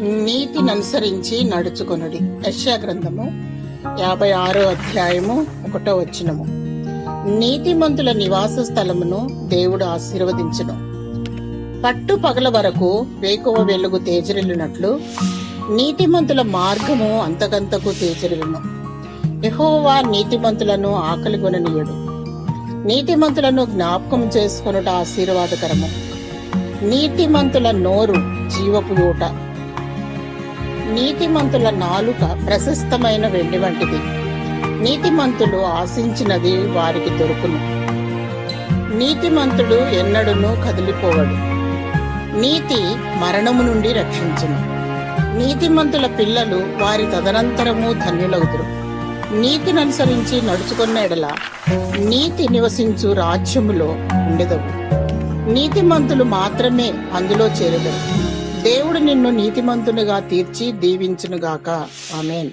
నీతిని అనుసరించి నడుచుకొనుడి. యెషయా గ్రంథము యాభై ఆరో అధ్యాయము ఒకటో వచ్చినము నీతిమంతుల నివాస స్థలమును దేవుడు ఆశీర్వదించును. పట్టు పగల వరకు వేకువ వెలుగు తేజరిల్లినట్లు నీతిమంతుల మార్గము అంతకంతకు తేజరిల్లును. ఎహోవా నీతిమంతులను ఆకలిగొననీయుడు నీతిమంతులను జ్ఞాపకం చేసుకొనుట ఆశీర్వాదకరము. నీతిమంతుల నోరు జీవపు ఊట. నీతిమంతుల నాలుక ప్రశస్తమైన వెండి వంటిది. నీతిమంతులు ఆశించినది వారికి దొరుకును. నీతిమంతుడు ఎన్నడనూ కదిలిపోవడు. నీతి మరణము నుండి రక్షించును. నీతిమంతుల పిల్లలు వారి తదనంతరము ధన్యులవుతురు నీతిని అనుసరించి నడుచుకున్న ఎడల నీతి నివసించు రాజ్యములో ఉండెదవు. నీతిమంతులు మాత్రమే అందులో చేరదరు. దేవుడు నిన్ను నీతిమంతునిగా తీర్చి దీవించునుగాక. ఆమెన్.